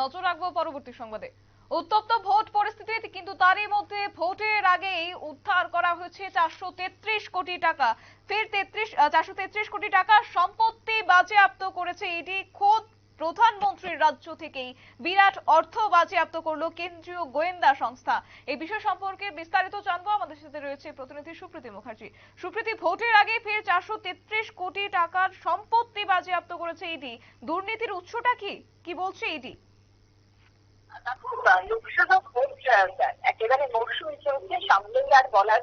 নজর রাখব পরবর্তী সংবাদে। উত্তপ্ত ভোট পরিস্থিতি কিন্তু তারই মধ্যে ভোটের আগেই উদ্ধার করা হয়েছে চারশো তেত্রিশ কোটি টাকা। ফের তেত্রিশ চারশো তেত্রিশ কোটি টাকা সম্পত্তি বাজেয়াপ্ত করেছে এটি খোদ প্রধানমন্ত্রীর রাজ্য থেকেই বিরাট অর্থ বাজেয়াপ্ত করল কেন্দ্রীয় গোয়েন্দা সংস্থা। এই বিষয় সম্পর্কে বিস্তারিত জানব। আমাদের সাথে রয়েছে প্রতিনিধি সুপ্রীতি মুখার্জি। সুপ্রীতি, ভোটের আগে ফের চারশো তেত্রিশ কোটি টাকার সম্পত্তি বাজেয়াপ্ত করেছে ইডি। দুর্নীতির উৎসটা কি? কি বলছে ইডি? লোকসভা ভোট একেবারে মরশুম চলছে সামনেই আর বলার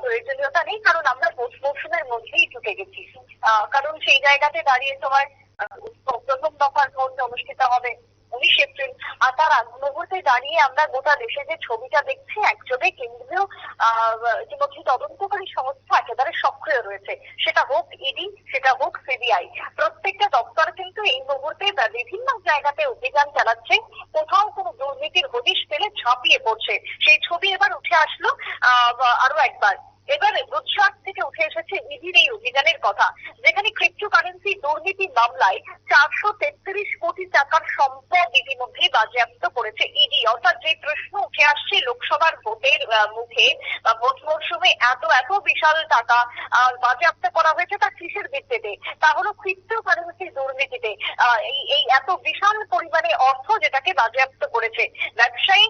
প্রয়োজনীয়তা নেই কারণ আমরা ভোট মরশুমের মধ্যেই ঢুকে গেছি কারণ সেই জায়গাতে দাঁড়িয়ে তোমার প্রথম দফার ভোট অনুষ্ঠিত হবে। উনিশ এপ্রিল আর তার আগ মুহূর্তে দাঁড়িয়ে আমরা গোটা দেশে যে ছবিটা দেখছি একযোগে কেন্দ্রীয় ইতিমধ্যে তদন্তকারী সংস্থা একেবারে সক্রিয় রয়েছে। সেটা হোক ইডি সেটা হোক সিবিআই প্রত্যেকটা দপ্তর কিন্তু এই মুহূর্তে বিভিন্ন জায়গাতে অভিযান চালাচ্ছে। কোথাও কোনো দুর্নীতির হদিশ পেলে ঝাঁপিয়ে পড়ছে। সেই ছবি এবার উঠে আসলো আরও একবার। এবারে গুজরাট থেকে উঠে এসেছে ইডির এই অভিযানের কথা, যেখানে ক্রিপ্টোকারেন্সি দুর্নীতি মামলায় চারশো তেত্রিশ কোটি টাকার সম্পদ ইতিমধ্যে বাজেয়াপ্ত করেছে ইডি। অর্থাৎ যে প্রশ্ন উঠে আসছে লোকসভার ভোটের মুখে বা ভোট মরশুমে এত এত বিশাল টাকা বাজেয়াপ্ত করা হয়েছে তা কিসের ভিত্তিতে? তা হলো ক্রিপ্টোকারেন্সি দুর্নীতিতে এই এত বিশাল পরিমাণে অর্থ যেটাকে বাজেয়াপ্ত করেছে। ব্যবসায়ী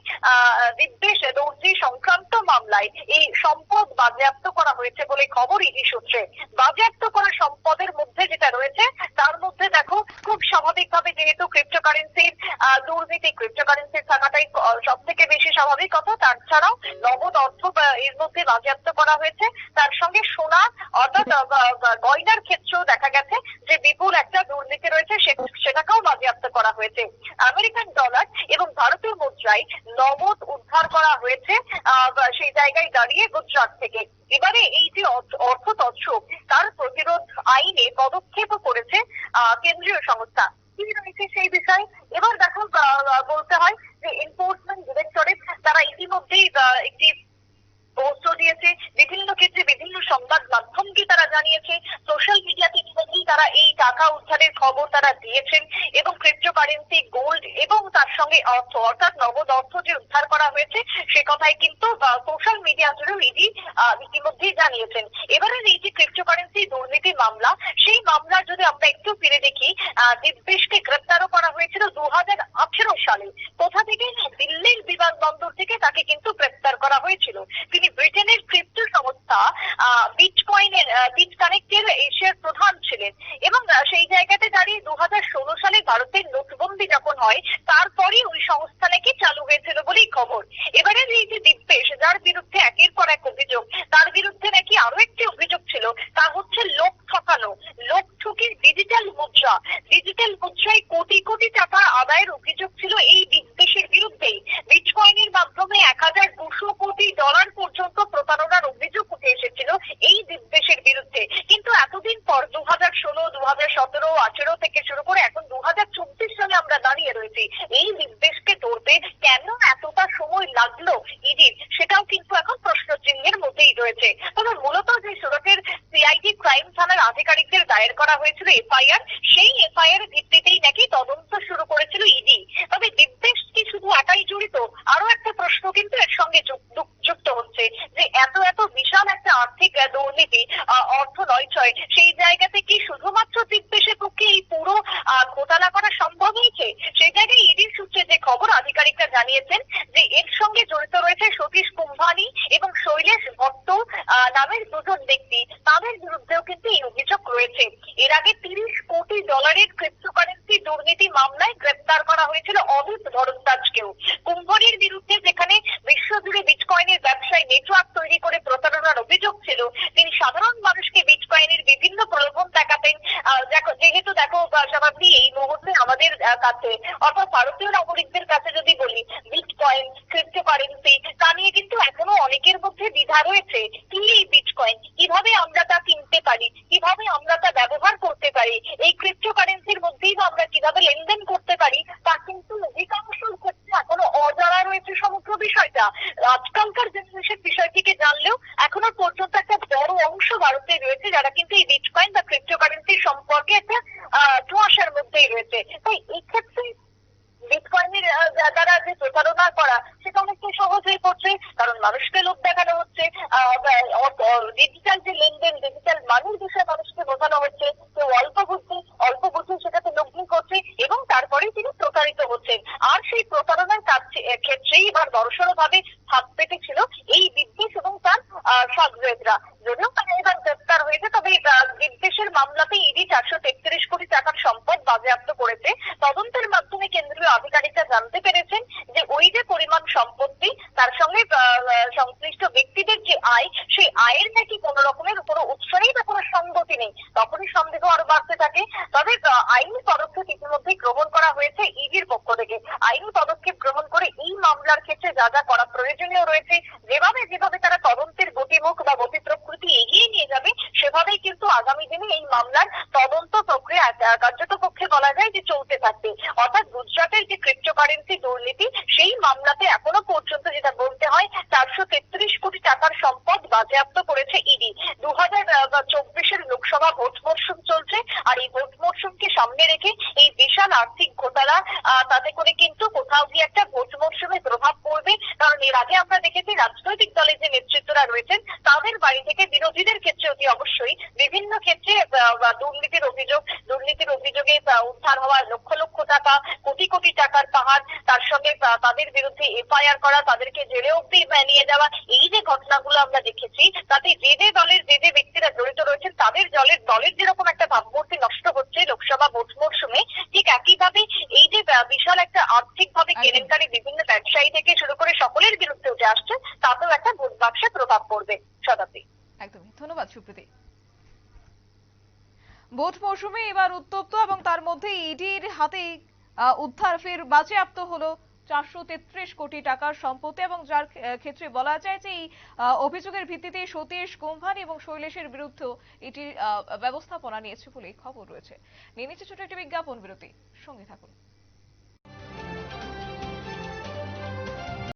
বিদ্বেষ, দর্জি সংক্রান্ত মামলায় এই সম্পদ বাজেয়াপ্ত করা হয়েছে বলে খবর ইডি সূত্রে। বাজেয়াপ্ত করা সম্পদের মধ্যে যেটা রয়েছে, তার মধ্যে দেখো, খুব স্বাভাবিকভাবে যেহেতু ক্রিপ্টোকারেন্সির দুর্নীতি ক্রিপ্টোকারেন্সির থাকাটাই সব থেকে বেশি স্বাভাবিক কথা। তাছাড়াও নগদ অর্থ এর মধ্যে বাজেয়াপ্ত করা হয়েছে। তার সঙ্গে সোনা অর্থাৎ গয়নার ক্ষেত্রেও দেখা গেছে যে বিপুল একটা দুর্নীতি রয়েছে সেটাকেও বাজেয়াপ্ত করা হয়েছে। আমেরিকান ডলার এবং ভারতীয় মুদ্রায় নগদ উদ্ধার করা হয়েছে সেই জায়গায় দাঁড়িয়ে গুজরাট থেকে। এবারে এই যে অর্থ- তৎসব তার প্রতিরোধ আইনে পদক্ষেপ করেছে কেন্দ্রীয় সংস্থা। কি রয়েছে সেই বিষয়ে? এবার দেখো বলতে হয় যে এনফোর্সমেন্ট ডিরেক্টরেট তারা ইতিমধ্যেই একটি পোস্টও দিয়েছে। বিভিন্ন ক্ষেত্রে বিভিন্ন সংবাদ মাধ্যমকে তারা জানিয়েছে। সোশ্যাল মিডিয়াতে তারা এই টাকা উদ্ধারের খবর তারা দিয়েছেন এবং ক্রিপ্টোকারেন্সি গোল্ড এবং তার সঙ্গে অর্থ। অর্থাৎ নগদ অর্থ যে উদ্ধার করা হয়েছে, সে কথাই কিন্তু সোশ্যাল মিডিয়া জুড়েও ইডি ইতিমধ্যেই জানিয়েছেন। এবারে এই যে ক্রিপ্টোকারেন্সি দুর্নীতি মামলা, সেই মামলার যদি আমরা একটু ফিরে দেখি দিব্যেশকে গ্রেপ্তারও করা হয়েছিল দু হাজার আঠেরো সালে। কোথা থেকে? দিল্লির বিমানবন্দর থেকে তাকে কিন্তু গ্রেপ্তার করা হয়েছিল। তিনি ব্রিটেনের ক্রিপ্টো সংস্থা বিটকয়েনের বিট কানেক্টের এশিয়ার প্রধান ছিলেন এবং সেই জায়গাতে দাঁড়িয়ে দু সালে ভারতের নোটবন্দি যখন হয়, তারপরই ওই সংস্থা নাকি চালু হয়েছিল বলেই খবর। এবারে এই যে দীপেশ, যার বিরুদ্ধে একের পর এক অভিযোগ, তার বিরুদ্ধে নাকি আরও একটি অভিযোগ ছিল, তা হচ্ছে লোক ঠকানো। লোক ঠকির ডিজিটাল মুদ্রা। ডিজিটাল মুদ্রায় কোটি কোটি টাকা আদায়ের অভিযোগ ছিল এই দিব্যেশের বিরুদ্ধেই বিটকয়েনের মাধ্যমে এক হাজার দুশো কোটি ডলার পর্যন্ত প্রতারণার অভিযোগ উঠে এসেছিল এই দিব্যেশের বিরুদ্ধে। কিন্তু এতদিন পর দু হাজার ষোলো দু হাজার সতেরো, আঠেরো থেকে শুরু করে এখন দু হাজার চব্বিশ সালে আমরা দাঁড়িয়ে রয়েছি। এই দিব্যেশকে ধরতে কেন এতটা সময় লাগল ইডির? সেটাও কিন্তু এখন প্রশ্ন চিহ্নের মধ্যেই রয়েছে। তবে মূলত যে সুরতের সিআইডি ক্রাইম দায়ের করা হয়েছিল এফআইআর। সেই এফআইআর ভিত্তিতেই নাকি তদন্ত শুরু করেছিল ইডি। তবে বিদ্বেষ কি শুধু একাই জড়িত? আরও একটা প্রশ্ন কিন্তু এর সঙ্গে যুক- যুক- যুক্ত হচ্ছে যে এত এত বিশাল একটা আর্থিক দুর্নীতি অর্থ নয় সেই জায়গাতে কি শুধুমাত্র দিব্যেশের পক্ষে এই পুরো আহ, ঘোটালা করা সম্ভব হয়েছে সেই জায়গায় ইডির সূত্রে যে খবর আধিকারিকরা জানিয়েছেন যে এর সঙ্গে জড়িত রয়েছে সতীশ কুম্ভানি এবং শৈলেশ ভট্ট আহ, নামের দুজন ব্যক্তি তাদের বিরুদ্ধেও কিন্তু এই অভিযোগ রয়েছে। এর আগে তিরিশ কোটি ডলারের ক্রিপ্টোকারেন্সি দুর্নীতি মামলায় গ্রেপ্তার করা হয়েছিল অমিত ভরদ্বাজকেও। কুম্ভনির বিরুদ্ধে যেখানে বিশ্বজুড়ে বিটকয়েনের ব্যবসায় নেটওয়ার্ক তৈরি করে প্রতারণার অভিযোগ ছিল, তিনি সাধারণ মানুষকে বিটকয়েনের বিভিন্ন প্রলোভন দেখাতেন। দেখো, যেহেতু দেখো স্বাভাবিক এই মুহূর্তে আমাদের কাছে। অর্থাৎ ভারতীয় নাগরিকদের কাছে যদি বলি বিটকয়েন ক্রিপ্টোকারেন্সি তা নিয়ে কিন্তু এখনও অনেকের মধ্যে দ্বিধা রয়েছে, কি এই বিটকয়েন কীভাবে আমরা তা কিনতে পারি? কীভাবে আমরা তা ব্যবহার করতে পারি? এই ক্রিপ্টোকারেন্সির মধ্যেই বা আমরা কীভাবে লেনদেন করতে পারি, তা কিন্তু অধিকাংশ ক্ষেত্রে এখনও অজানা রয়েছে সমগ্র বিষয়টা। আজকালকার জেনারেশন বিষয়টিকে জানলেও এখনও পর্যন্ত একটা বড় অংশ ভারতে রয়েছে যারা কিন্তু এই বিটকয়েন বা ক্রিপ্টোকারেন্সি সম্পর্কে একটা ধোঁয়াশার মধ্যেই রয়েছে। তাই এই ক্ষেত্রে বিটকয়েন যে প্রতারণা করা, সেটা অনেকটাই সহজ হয়ে পড়ছে, কারণ মানুষকে লোভ দেখানো হচ্ছে ডিজিটাল যে লেনদেন ডিজিটাল মানির বিষয়ে মানুষকে বোঝানো হচ্ছে কেউ অল্প বুঝছে অল্প বুঝে সেটাতে লগ্নি করছে এবং তারপরেই তিনি প্রতারিত হচ্ছেন আর সেই প্রতারণার কাজ ক্ষেত্রেই এবার বড়সড় ভাবে হাত পেতেছিল এই বিদ্বেষ এবং তার সাগরেদরা যদিও তারা এবার গ্রেপ্তার হয়েছে, তবে বিদ্বেষের মামলাতে ইডি চারশো তেত্রিশ কোটি টাকার সম্পদ বাজেয়াপ্ত করেছে। তদন্তের মাধ্যমে কেন্দ্রীয় আধিকারিকরা জানতে পেরেছেন যে ওই যে পরিমাণ সম্পত্তি, তার সঙ্গে সংশ্লিষ্ট ব্যক্তিদের যে আয়, সেই আয়ের নাকি কোনো রকমের কোনো উৎস নেই বা কোনো সঙ্গতি নেই। তখনই সন্দেহ আরও বাড়তে থাকে। তবে আইনি পদক্ষেপ ইতিমধ্যে গ্রহণ করা হয়েছে ইডির পক্ষ থেকে। আইনি পদক্ষেপ গ্রহণ করে এই মামলার ক্ষেত্রে যা যা করা প্রয়োজনীয় রয়েছে, যেভাবে যেভাবে তারা তদন্তের গতিমুখ বা গতি প্রকৃতি এগিয়ে নিয়ে যাবে, সেভাবেই কিন্তু আগামী দিনে এই মামলার তদন্ত প্রক্রিয়া কার্যত পক্ষে বলা যায় যে চলতে থাকবে। অর্থাৎ গুজরাটের যে ক্রিপ্টোকারেন্সি দুর্নীতি, সেই মামলাতে এখনও পর্যন্ত যেটা বলতে হয়, চারশো তেত্রিশ কোটি টাকার সম্পদ বাজেয়াপ্ত করেছে ইডি। দু হাজার লোকসভা ভোট মরশুম চলছে। আর এই ভোট মরশুমকে সামনে রেখে এই বিশাল আর্থিক ঘোটালা তাতে করে কিন্তু কোথাও গিয়ে একটা ভোট মরশুমে প্রভাব পড়বে। কারণ এর আগে আমরা দেখেছি রাজনৈতিক দলের যে নেতৃত্বরা রয়েছেন, তাদের বাড়ি থেকে বিরোধীদের ক্ষেত্রে অতি অবশ্যই বিভিন্ন ক্ষেত্রে দুর্নীতির অভিযোগ, দুর্নীতির অভিযোগে উদ্ধার হওয়া লক্ষ লক্ষ টাকা, কোটি কোটি টাকার পাহাড়, তার সঙ্গে তাদের বিরুদ্ধে এফআইআর করা, তাদেরকে জেলে অব্দি নিয়ে যাওয়া, এই যে ঘটনাগুলো আমরা দেখেছি, তাতে যে যে দলের, যে যে ব্যক্তিরা জড়িত রয়েছেন তাদের দলের যেরকম একটা ভাবমূর্তি নষ্ট হচ্ছে লোকসভা ভোট মরশুমে ঠিক একইভাবে এই যে বিশাল একটা আর্থিকভাবে একদম। কেলেঙ্কারি বিভিন্ন ব্যবসায়ী থেকে শুরু করে সকলের বিরুদ্ধে উঠে আসছে তাতেও একটা ভোট বাক্সে প্রভাব পড়বে শতাব্দী একদমই। ধন্যবাদ সুপ্রীতি। ভোট মৌসুমে এবার উত্তপ্ত এবং তার মধ্যে ইডির হাতে আহ, উদ্ধার ফের বাজেয়াপ্ত হলো চারশো তেত্রিশ কোটি টাকার সম্পত্তি এবং যার ক্ষেত্রে বলা যায় যে এই অভিযোগের ভিত্তিতে সতীশ কুম্ভানি এবং শৈলেশের বিরুদ্ধেও এটির ব্যবস্থাপনা নিয়েছে বলে খবর রয়েছে। নিয়ে নিচ্ছে ছোট একটি বিজ্ঞাপন বিরতি। সঙ্গে থাকুন।